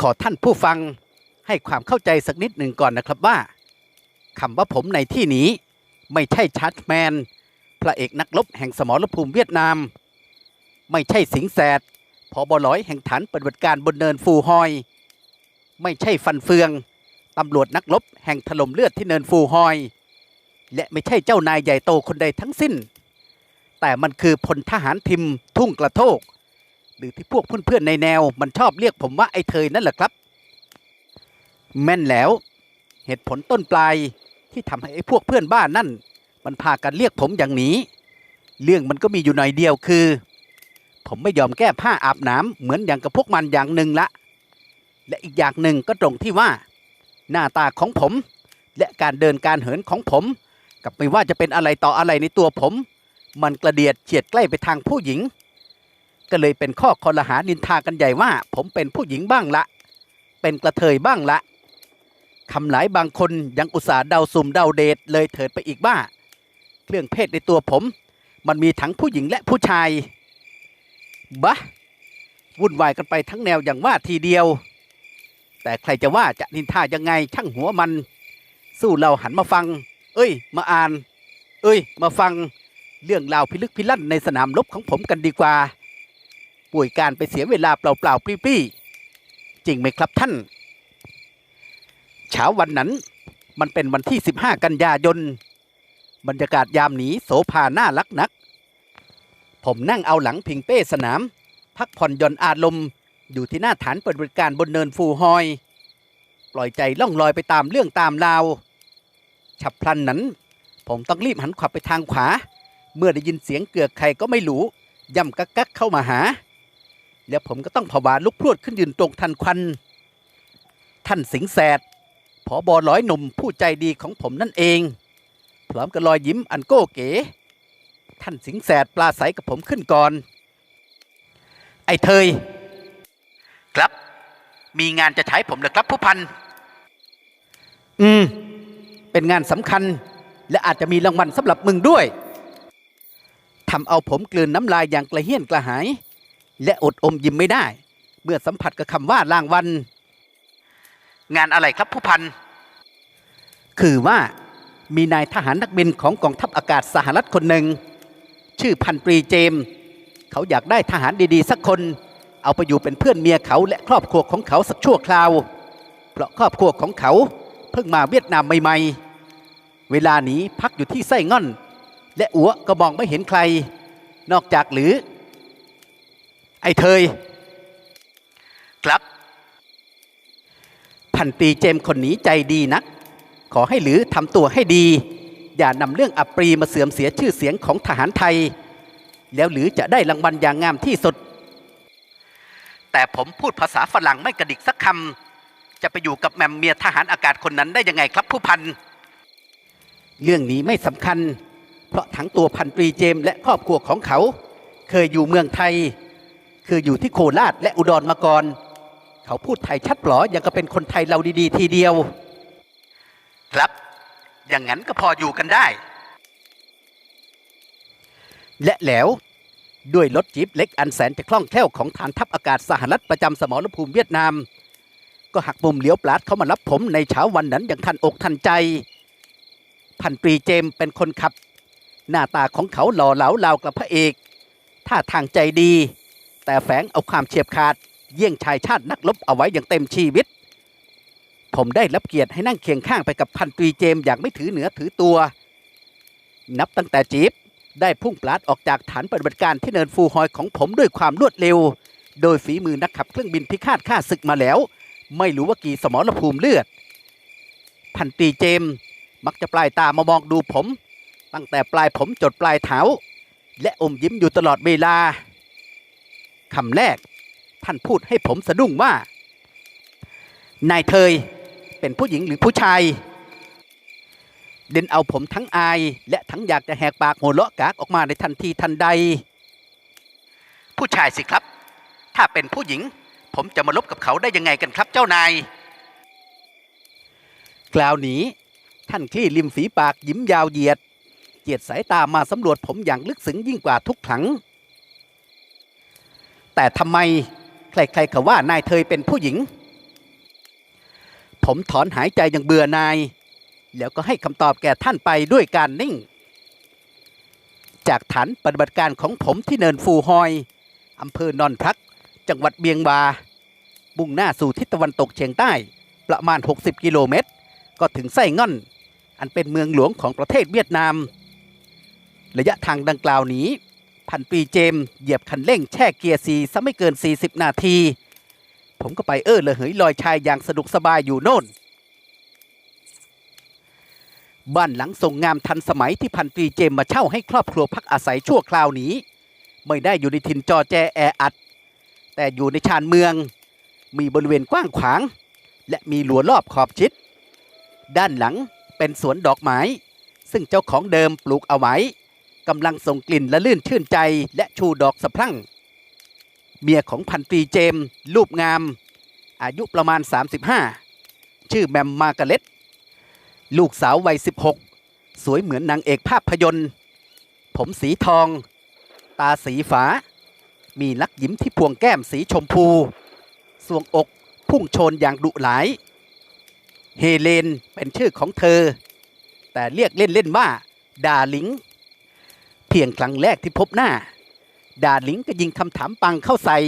ขอท่านผู้ฟังให้ความเข้าใจสักนิดหนึ่งก่อนนะครับว่าคำว่าผมในที่นี้ไม่ใช่ชัดแมน พระเอกนักรบแห่งสมรภูมิเวียดนาม ไม่ใช่สิงแสดพอบร้อยแห่งฐานปฏิบัติการบนเนินฟูฮอย ไม่ใช่ฟันเฟืองตำรวจนักรบแห่งถล่มเลือดที่เนินฟูฮอย และไม่ใช่เจ้านายใหญ่โตคนใดทั้งสิ้น แต่มันคือพลทหารทิมทุ่งกระโทก หรือที่พวกเพื่อนๆในแนว มันชอบเรียกผมว่าไอ้เทยนั่นแหละครับ แม่นแล้ว เหตุผลต้นปลายที่ทำให้ไอ้พวกเพื่อนบ้านนั่น มันพากันเรียกผมอย่างนี้ เรื่องมันก็มีอยู่หน่อยเดียวคือ ผมไม่ยอมแก้ผ้าอาบน้ำเหมือนอย่างกับพวกมันอย่างหนึ่งละ และอีกอย่างหนึ่งก็ตรงที่ว่า หน้าตาของผม และการเดินการเหินของผม กับไม่ว่าจะเป็นอะไรต่ออะไรในตัวผม มันกระเดียดเฉียดใกล้ไปทางผู้หญิง ก็เลยเป็นข้อคอรหานินทากันใหญ่ว่า ผมเป็นผู้หญิงบ้างละ เป็นกระเทยบ้างละคำหลายบางคนยังอุตส่าห์เดาสุ่มเดาเดทเลยเถิดไปอีกว่าเรื่องเพศในตัวผม มันมีทั้งผู้หญิงและผู้ชายบะวุ่นวายกันไปทั้งแนวอย่างว่าทีเดียว แต่ใครจะว่าจะนินทายังไงช่างหัวมัน สู้เราหันมาฟัง เอ้ย มาอ่าน เอ้ย มาฟัง เรื่องราวพิลึกพิลั่นในสนามรบของผมกันดีกว่า ป่วยการไปเสียเวลาเปล่าๆปรี้ๆจริงไหมครับท่าน เช้าวันนั้นมันเป็นวันที่ 15 กันยายน บรรยากาศยามหนีโสภาน่ารักนัก ผมนั่งเอาหลังพิงเป้สนาม พักผ่อนหย่อนอารมณ์อยู่ที่หน้าฐานเปฏิบัติการบนเนินฟูฮอย ปล่อยใจล่องลอยไปตามเรื่องตามราว ฉับพลันนั้น ผมต้องรีบหันขวับไปทางขวา เมื่อได้ยินเสียงเกือกใครก็ไม่รู้ย่ำกักกักเข้ามาหา แล้วผมก็ต้องผวาลุกพรวดขึ้นยืนตรงทันควัน ท่านสิงแสดผอบอร้อยหนุ่มผู้ใจดีของผมนั่นเอง พร้อมกับรอยยิ้มอันโก้เก๋ ท่านสิงแสดปลาใสกับผมขึ้นก่อน ไอ้เทย ครับ มีงานจะใช้ผมเหรอครับผู้พัน อืม เป็นงานสำคัญ และอาจจะมีรางวัลสำหรับมึงด้วยทำเอาผมกลืนน้ำลายอย่างกระเฮี้ยนกระหาย และอดอมยิ้มไม่ได้ เมื่อสัมผัสกับคำว่ารางวัลงานอะไรครับผู้พัน คือว่ามีนายทหารนักบินของกองทัพอากาศสหรัฐคนหนึ่ง ชื่อพันตรีเจมส์เขาอยากได้ทหารดีๆ สักคน เอาไปอยู่เป็นเพื่อนเมียเขาและครอบครัวของเขาสักชั่วคราว เพราะครอบครัวของเขาเพิ่งมาเวียดนามใหม่ๆ เวลานี้พักอยู่ที่ไส้ง่อน และอัวก็มองไม่เห็นใคร นอกจากหรือ ไอ้เทย ครับพันตรีเจมส์คนนี้ใจดีนัก ขอให้หรือทำตัวให้ดี อย่านำเรื่องอับปรีมาเสื่อมเสียชื่อเสียงของทหารไทย แล้วหรือจะได้รางวัลอย่างงามที่สุด แต่ผมพูดภาษาฝรั่งไม่กระดิกสักคำจะไปอยู่กับแมมเมียทหารอากาศคนนั้นได้ยังไงครับผู้พันเรื่องนี้ไม่สำคัญ เพราะทั้งตัวพันตรีเจมส์และครอบครัวของเขา เคยอยู่เมืองไทย คืออยู่ที่โคราชและอุดรมาก่อน เขาพูดไทยชัดปลออย่างก็เป็นคนไทยเราดีๆ ทีเดียว ครับ อย่างนั้นก็พออยู่กันได้ และแล้วด้วยรถจีปเล็กอันแสนจะคล่องแคล่วของฐานทัพอากาศสหรัฐประจำสมรภูมิเวียดนาม ก็หักมุมเลี้ยวปลาดเข้ามารับผมในเช้าวันนั้นอย่างทันอกทันใจ พันตรีเจมส์เป็นคนขับ หน้าตาของเขาหล่อเหลาลาวกับพระเอกท่าทางใจดี แต่แฝงเอาความเฉียบขาด เยี่ยงชายชาตินักรบเอาไว้อย่างเต็มชีวิต ผมได้รับเกียรติให้นั่งเคียงข้างไปกับพันตรีเจมอย่างไม่ถือเหนือถือตัว นับตั้งแต่จีบได้พุ่งปลาดออกจากฐานปฏิบัติการที่เนินฟูฮอยของผมด้วยความรวดเร็ว โดยฝีมือนักขับเครื่องบินพิฆาตข้าศึกมาแล้ว ไม่รู้ว่ากี่สมรภูมิเลือด พันตรีเจม มักจะปลายตามามองดูผม ตั้งแต่ปลายผมจดปลายเท้า และอมยิ้มอยู่ตลอดเวลา คำแรก ท่านพูดให้ผมสะดุ้งว่า นายเทยเป็นผู้หญิงหรือผู้ชายเด่นเอาผมทั้งอาย และทั้งอยากจะแหกปากหัวเราะกากออกมาในทันทีทันใด ผู้ชายสิครับ ถ้าเป็นผู้หญิง ผมจะมาลบกับเขาได้ยังไงกันครับเจ้านาย กล่าวหนีท่านคลี่ริมฝีปากยิ้มยาวเหยียด เจียดสายตามาสำรวจผมอย่างลึกซึ้งยิ่งกว่าทุกครั้ง แต่ทำไมใครๆเขาว่านายเทยเป็นผู้หญิง ผมถอนหายใจอย่างเบื่อนาย แล้วก็ให้คำตอบแก่ท่านไปด้วยการนิ่ง จากฐานปฏิบัติการของผมที่เนินฟูฮอยอำเภอนอนพัก จังหวัดเบียงบา มุ่งหน้าสู่ทิศตะวันตกเฉียงใต้ ประมาณ 60 กิโลเมตร ก็ถึงไส้ง่อน อันเป็นเมืองหลวงของประเทศเวียดนาม ระยะทางดังกล่าวนี้ พันปีเจม์เหยียบคันเร่งแช่เกียร์สีซะไม่เกิน 40 นาที ผมก็ไปเออเลยเหยลอยชายอย่างสนุกสบายอยู่โน่น บ้านหลังทรงงามทันสมัยที่พันตรีเจม์มาเช่าให้ครอบครัวพักอาศัยชั่วคราวนี้ ไม่ได้อยู่ในถิ่นจอแจแออัด แต่อยู่ในชานเมือง มีบริเวณกว้างขวาง และมีหลัวรอบขอบชิด ด้านหลังเป็นสวนดอกไม้ ซึ่งเจ้าของเดิมปลูกเอาไว้ กำลังส่งกลิ่นและลื่นชื่นใจและชูดอกสะพรั่ง เมียของพันตรีเจมส์รูปงาม อายุประมาณ 35 ชื่อแมมมาร์กาเร็ต ลูกสาววัย 16 สวยเหมือนนางเอกภาพยนตร์ ผมสีทอง ตาสีฟ้า มีลักยิ้มที่พวงแก้มสีชมพู สวงอกพุ่งโชนอย่างดุหลาย เฮเลนเป็นชื่อของเธอ แต่เรียกเล่นๆว่าดาลิง เพียงครั้งแรกที่พบหน้า ดาลิงก็ยิงคำถามปังเข้าใส่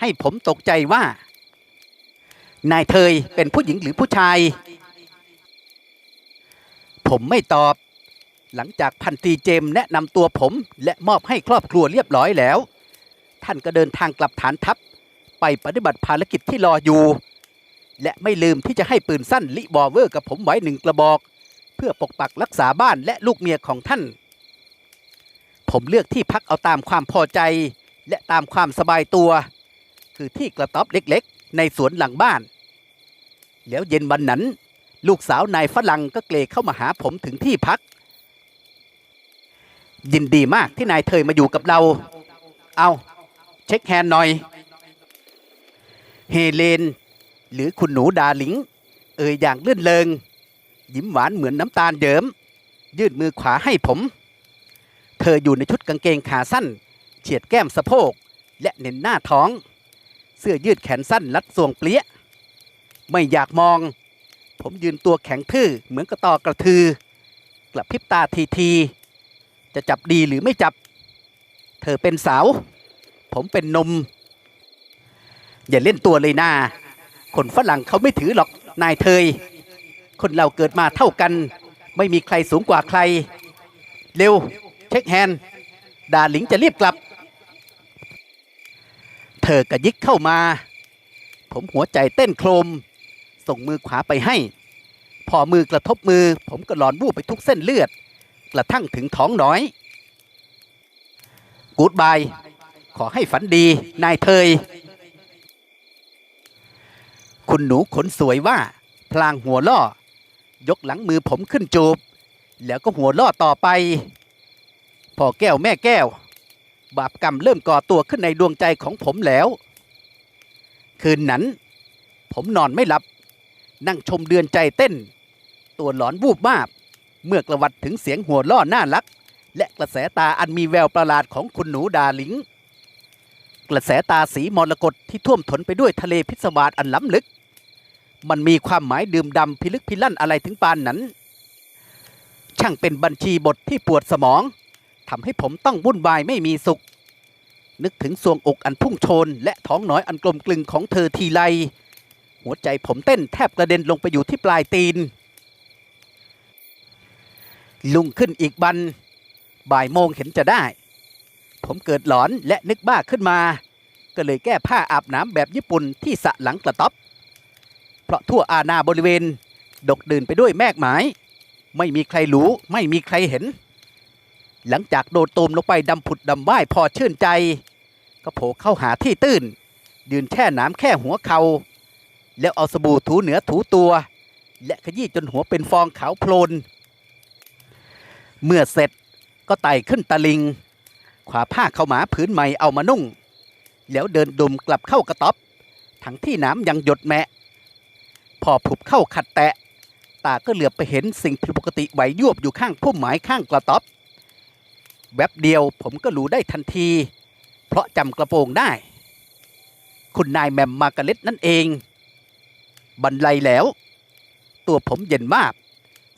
ให้ผมตกใจว่า นายเทยเป็นผู้หญิงหรือผู้ชาย ผมไม่ตอบ หลังจากพันตีเจมแนะนำตัวผมและมอบให้ครอบครัวเรียบร้อยแล้ว ท่านก็เดินทางกลับฐานทัพ ไปปฏิบัติภารกิจที่รออยู่ และไม่ลืมที่จะให้ปืนสั้นลิบอเวอร์กับผมไว้หนึ่งกระบอก เพื่อปกปักรักษาบ้านและลูกเมียของท่าน ผมเลือกที่พักเอาตามความพอใจ และตามความสบายตัว คือที่กระต๊อบเล็กๆ ในสวนหลังบ้าน แล้วเย็นวันนั้น ลูกสาวนายฝรั่งก็เกลเข้ามาหาผมถึงที่พัก ยินดีมากที่นายเทยมาอยู่กับเรา เอาเช็คแฮนด์หน่อย เฮเลน หรือคุณหนูดาลิง เอ่ยอย่างเลื่อนเลง ยิ้มหวานเหมือนน้ำตาลเยิ้มยื่นมือขวาให้ผม เธออยู่ในชุดกางเกงขาสั้น เฉียดแก้มสะโพก และเน้นหน้าท้อง เสื้อยืดแขนสั้นรัดทรวงเปรี้ย ไม่อยากมอง ผมยืนตัวแข็งทื่อเหมือนกระตอกระทือกระพริบตาทีทีๆจะจับดีหรือไม่จับ เธอเป็นสาว ผมเป็นนม อย่าเล่นตัวเลยนาคนฝรั่งเขาไม่ถือหรอกนายเทย คนเราเกิดมาเท่ากัน ไม่มีใครสูงกว่าใคร เร็ว ช็คแฮนด์ดาหลิงจะรีบกลับ เธอกระยิกเข้ามา ผมหัวใจเต้นโครม ส่งมือขวาไปให้ พอมือกระทบมือ ผมก็หลอนวูบไปทุกเส้นเลือด กระทั่งถึงท้องน้อย กูดบาย ขอให้ฝันดี นายเทย คุณหนูขนสวยว่า พลางหัวล่อ ยกหลังมือผมขึ้นจูบ แล้วก็หัวล่อต่อไป พ่อแก้วแม่แก้ว บาปกรรมเริ่มก่อตัวขึ้นในดวงใจของผมแล้ว คืนนั้น ผมนอนไม่หลับ นั่งชมเดือนใจเต้น ตัวหลอนวูบวาบ เมื่อกระวัดถึงเสียงหัวล่อน่ารัก และกระแสตาอันมีแววประหลาดของคุณหนูดาหลิงกระแสตาสีมรกตที่ท่วมท้นไปด้วยทะเลพิศวาสอันล้ำลึก มันมีความหมายดื่มดำพิลึกพิลั่นอะไรถึงปานนั้น ช่างเป็นบัญชีบทที่ปวดสมอง ทำให้ผมต้องวุ่นวายไม่มีสุข นึกถึงสวงอกอันพุ่งชน และท้องน้อยอันกลมกลึงของเธอทีไรหัวใจผมเต้นแทบกระเด็นลงไปอยู่ที่ปลายตีน ลุงขึ้นอีกบัน บ่ายโมงเห็นจะได้ ผมเกิดหลอนและนึกบ้าขึ้นมา ก็เลยแก้ผ้าอาบน้ำแบบญี่ปุ่นที่สะหลังกระต๊อบ เพราะทั่วอาณาบริเวณ ดกดื่นไปด้วยแมกไม้ ไม่มีใครรู้ ไม่มีใครเห็น หลังจากโดดตูมลงไปดำผุดดำว่ายพอชื่นใจ ก็โผล่เข้าหาที่ตื้น ยืนแช่น้ำแค่หัวเขา แล้วเอาสบู่ถูเหนือถูตัว และขยี้จนหัวเป็นฟองขาวโพลน เมื่อเสร็จก็ไต่ขึ้นตะลิง ขวาผ้าเข้าหมาผืนใหม่เอามานุ่ง แล้วเดินดุมกลับเข้ากระต๊อบทั้งที่น้ำยังหยดแมะ พอผุบเข้าขัดแตะ ตาก็เหลือบไปเห็นสิ่งผิดปกติไหวยวบอยู่ข้างพุ่มไม้ข้างกระต๊อบ แวบเดียวผมก็รู้ได้ทันที เพราะจำกระโปรงได้ คุณนายแมมมาร์กาเร็ตนั่นเอง บรรลัยแล้ว ตัวผมเย็นมาก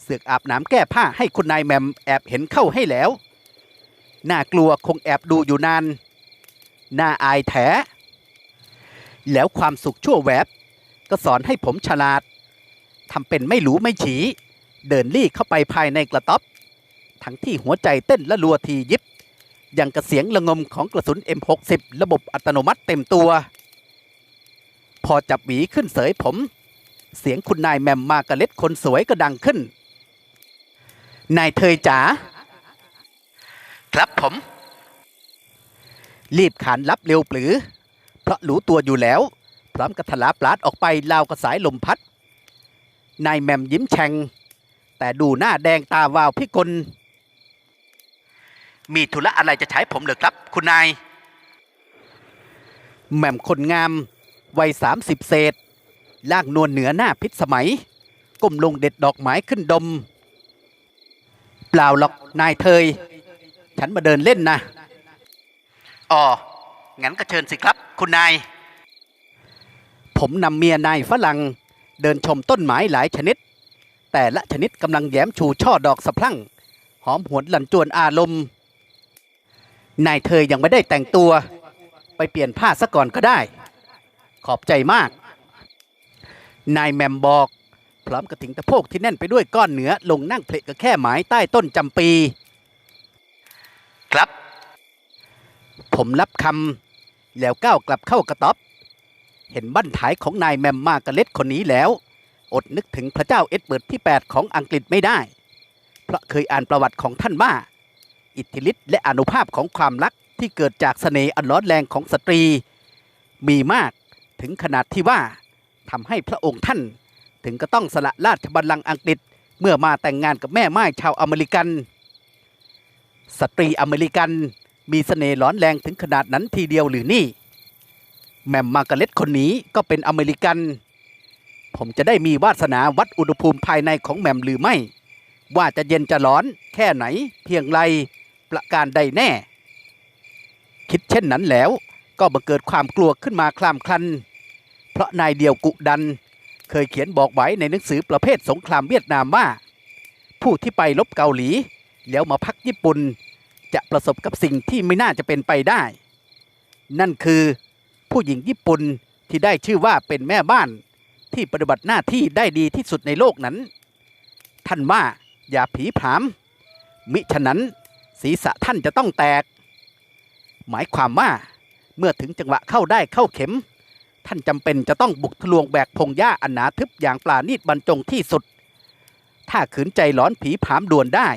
เสือกอาบน้ำแก้ผ้าให้คุณนายแมมแอบเห็นเข้าให้แล้ว น่ากลัวคงแอบดูอยู่นาน น่าอายแท้ แล้วความสุขชั่วแวบ ก็สอนให้ผมฉลาดทำเป็นไม่รู้ไม่ฉีเดินลี่เข้าไปภายในกระต๊อบ ทั้งที่หัวใจเต้นและรัวทียิบยังกระเสียงระงมของกระสุน M60 ระบบอัตโนมัติเต็มตัว พอจับหวีขึ้นเสยผม เสียงคุณนายแมมมากระเล็ดคนสวยก็ดังขึ้น นายเทยจ๋าครับผม รีบขานรับเร็วปรือ เพราะรู้ตัวอยู่แล้ว พร้อมกับทลาปลาดออกไปราวกระสายลมพัดนายแมมยิ้มแฉ่งแต่ดูหน้าแดงตาวาวพิกล มีธุระอะไรจะใช้ผมเหรือครับ คุณนาย แหม่มคนงาม วัยสามสิบเศษล่างนวลเหนือหน้าพิษสมัย ก้มลงเด็ดดอกไม้ขึ้นดม เปล่าหรอกนายเทย ฉันมาเดินเล่นนะ อ๋อ งั้นก็เชิญสิครับ คุณนาย ผมนำเมียนายฝรั่งเดินชมต้นไม้หลายชนิด แต่ละชนิดกำลังแย้มชูช่อดอกสะพรั่ง หอมหวนหลันจวนอารมณ์ นายเธอยังไม่ได้แต่งตัว ไปเปลี่ยนผ้าซะก่อนก็ได้ ขอบใจมาก นายแมมบอก พร้อมกระถิงตะโพกที่แน่นไปด้วยก้อนเนื้อลงนั่งเพลกกับแค่หมายใต้ต้นจำปี ครับ ผมรับคำแล้วก้าวกลับเข้ากระต๊อบ เห็นบั้นท้ายของนายแมมมากระเล็ดคนนี้แล้ว อดนึกถึงพระเจ้าเอ็ดเบิร์ดที่ 8 ของอังกฤษไม่ได้ เพราะเคยอ่านประวัติของท่านว่า อิทธิฤทธิ์และอนุภาพของความรักที่เกิดจากเสน่ห์อันร้อนแรงของสตรี มีมากถึงขนาดที่ว่าทำให้พระองค์ท่าน ถึงก็ต้องสละราชบัลลังก์อังกฤษเมื่อมาแต่งงานกับแม่ไม้ชาวอเมริกัน สตรีอเมริกันมีเสน่ห์ร้อนแรงถึงขนาดนั้นทีเดียวหรือนี่ แมมมาร์กาเร็ตคนนี้ก็เป็นอเมริกัน ผมจะได้มีวาสนาวัดอุณหภูมิภายในของแมมหรือไม่ ว่าจะเย็นจะร้อนแค่ไหนเพียงไร ประการใดแน่ คิดเช่นนั้นแล้วก็บังเกิดความกลัวขึ้นมาคลามคลัน เพราะนายเดียวกุดัน เคยเขียนบอกไว้ในหนังสือประเภทสงครามเวียดนามว่า ผู้ที่ไปลบเกาหลี แล้วมาพักญี่ปุ่น จะประสบกับสิ่งที่ไม่น่าจะเป็นไปได้ นั่นคือผู้หญิงญี่ปุ่นที่ได้ชื่อว่าเป็นแม่บ้านที่ปฏิบัติหน้าที่ได้ดีที่สุดในโลกนั้น ท่านว่าอย่าผีผาม มิฉะนั้น ศีรษะท่านจะต้องแตก หมายความว่าเมื่อถึงจังหวะเข้าได้เข้าเข็ม ท่านจำเป็นจะต้องบุกทะลวงแบกพงหญ้าอันหนาทึบอย่างปลาณีตบรรจงที่สุด ถ้าขืนใจร้อนผีผามด่วนได้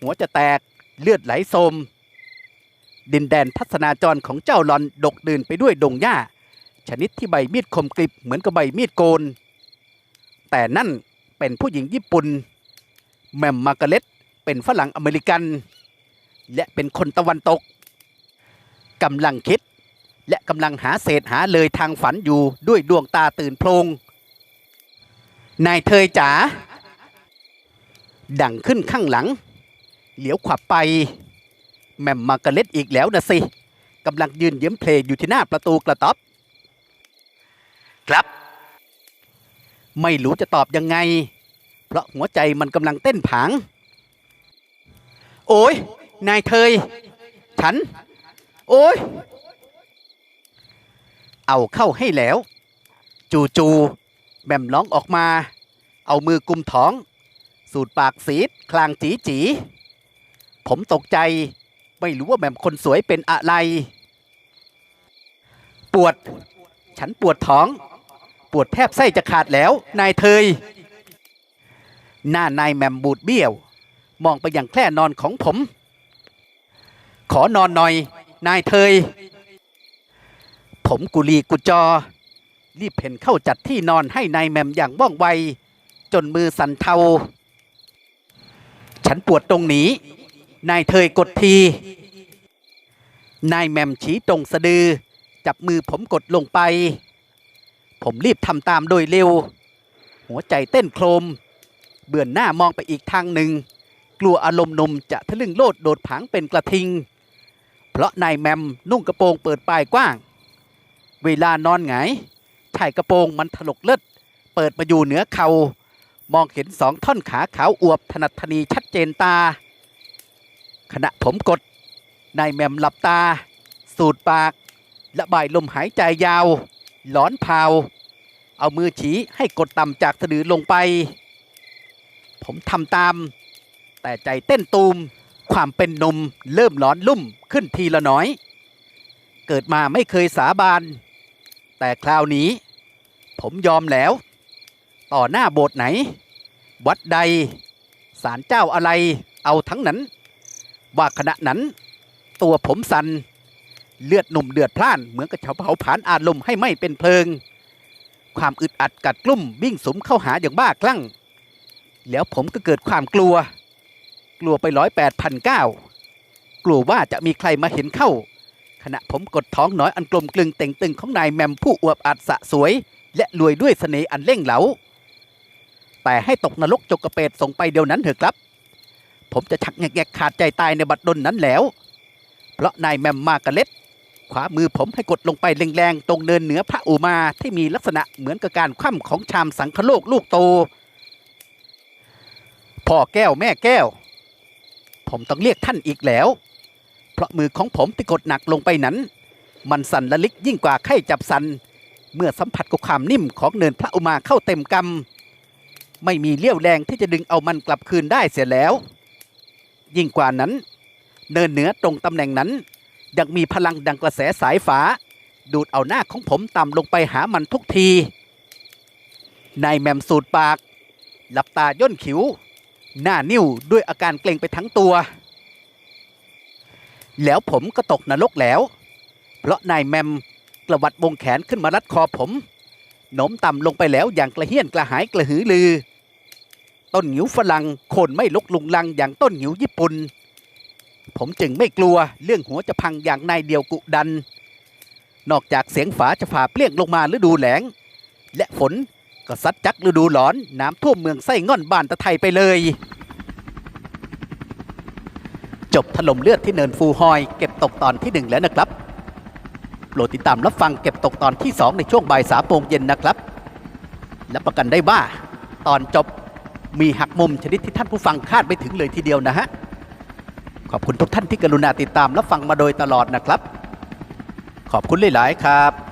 หัวจะแตกเลือดไหลโสมดินแดนทัศนาจรของเจ้าหลอนดกดื่นไปด้วยดงหญ้า ชนิดที่ใบมีดคมกริบเหมือนกับใบมีดโกน แต่นั่นเป็นผู้หญิงญี่ปุ่น แมมมาร์กาเร็ตเป็นฝรั่งอเมริกัน และเป็นคนตะวันตกกำลังคิด และกำลังหาเศษหาเลยทางฝันอยู่ด้วยดวงตาตื่นโพลงนายเทยจ๋าดังขึ้นข้างหลัง เหลียวขวับไป แมมมาร์กเร็ตอีกแล้วนะสิกำลังยืนเยิ้มเพลงอยู่ที่หน้าประตูกระต๊อบ ครับ ไม่รู้จะตอบยังไง เพราะหัวใจมันกำลังเต้นผาง โอ้ย นายเทย ฉัน โอ้ย เอาเข้าให้แล้ว จูจูๆแม่มร้องออกมา เอามือกุมท้อง สูดปากสีดคลางจีจี ผมตกใจ ไม่รู้ว่าแม่มคนสวยเป็นอะไร ปวด ฉันปวดท้อง ปวดแทบไส้จะขาดแล้ว นายเทย หน้านายแมมบูดเบี้ยว มองไปยังแคร่นอนของผม ขอนอนหน่อย นายเทย ผมกุลีกุจอ รีบเพ่นเข้าจัดที่นอนให้นายแมมอย่างว่องไว จนมือสั่นเทา ฉันปวดตรงนี้ นายเทยกดที นายแมมชี้ตรงสะดือ จับมือผมกดลงไป ผมรีบทำตามโดยเร็ว หัวใจเต้นโครม เบื่อนหน้ามองไปอีกทางหนึ่งกลัวอารมณ์นมจะทะลึ่งโลดโดดผางเป็นกระทิง เพราะนายแมมนุ่งกระโปรงเปิดปลายกว้าง เวลานอนหงายชายกระโปรงมันถลกเลิศเปิดมาอยู่เหนือเขามองเห็นสองท่อนขาขาวอวบถนัดทนีชัดเจนตา ขณะผมกดนายแมมหลับตา สูดปากและบายลมหายใจยาว หลอนพาว เอามือชี้ให้กดต่ำจากสะดือลงไป ผมทำตาม แต่ใจเต้นตูม ความเป็นนมเริ่มหลอนลุ่มขึ้นทีละน้อย เกิดมาไม่เคยสาบาน แต่คราวนี้ ผมยอมแล้ว ต่อหน้าโบสถ์ไหน วัดใดศาลเจ้าอะไรเอาทั้งนั้น ว่าขณะนั้น ตัวผมสันเลือดหนุ่มเดือดพล่านเหมือนกับเขาเผาผาญอารมณ์ให้ไม้เป็นเพลิง ความอึดอัดกัดกลุ่มวิ่งสมเข้าหาอย่างบ้าคลั่ง แล้วผมก็เกิดความกลัว กลัวไปร้อยแปดพันเก้ากลัวว่าจะมีใครมาเห็นเข้า ขณะผมกดท้องน้อยอันกลมกลึงเต่งตึงของนายแมมผู้อวบอัดสะสวย และรวยด้วยเสน่ห์อันเล่งเหลา แต่ให้ตกนรกจกกระเปดส่งไปเดียวนั้นเถอะครับ ผมจะชักแงกขาดใจตายในบัดดลนั้นแล้ว เพราะนายแมมมากระเล็ดขวามือผมให้กดลงไปแรงๆ ตรงเนินเหนือพระอุมาที่มีลักษณะเหมือนกับการคว่ำของชามสังคโลกลูกโตพ่อแก้วแม่แก้ว ผมต้องเรียกท่านอีกแล้ว เพราะมือของผมที่กดหนักลงไปนั้น มันสั่นละลิกยิ่งกว่าไข้จับสัน เมื่อสัมผัสกับความนิ่มของเนินพระอุมาเข้าเต็มกำไม่มีเลี้ยวแรงที่จะดึงเอามันกลับคืนได้เสียแล้ว ยิ่งกว่านั้น เนินเหนือตรงตำแหน่งนั้น ยังมีพลังดังกระแสสายฟ้า ดูดเอาหน้าของผมต่ำลงไปหามันทุกทีนายแมมสูดปาก หลับตาย่นขิว หน้านิ้วด้วยอาการเกร็งไปทั้งตัว แล้วผมก็ตกนรกแล้ว เพราะนายแมมกระวัดวงแขนขึ้นมารัดคอผมโน้มต่ำลงไปแล้วอย่างกระเฮี้ยนกระหายกระหือรือ ต้นหิวฝรั่งโคนไม่ลกลุงลังอย่างต้นหิวญี่ปุ่น ผมจึงไม่กลัวเรื่องหัวจะพังอย่างนายเดียวกุดัน นอกจากเสียงฝาจะฝ่าเปลี่ยงลงมาฤดูแหลง และฝน ก็ซัดจักฤดูหลอน น้ำท่วมเมืองไส้ง่อนบ้านตะไทยไปเลย จบถล่มเลือดที่เนินฟูฮอย เก็บตกตอนที่หนึ่งแล้วนะครับโปรดติดตามรับฟังเก็บตกตอนที่สองในช่วงบ่ายสามโมงเย็นนะครับ และประกันได้ว่าตอนจบมีหักมุมชนิดที่ท่านผู้ฟังคาดไม่ถึงเลยทีเดียวนะฮะ ขอบคุณทุกท่านที่กรุณาติดตามรับฟังมาโดยตลอดนะครับ ขอบคุณหลาย ๆ ครับ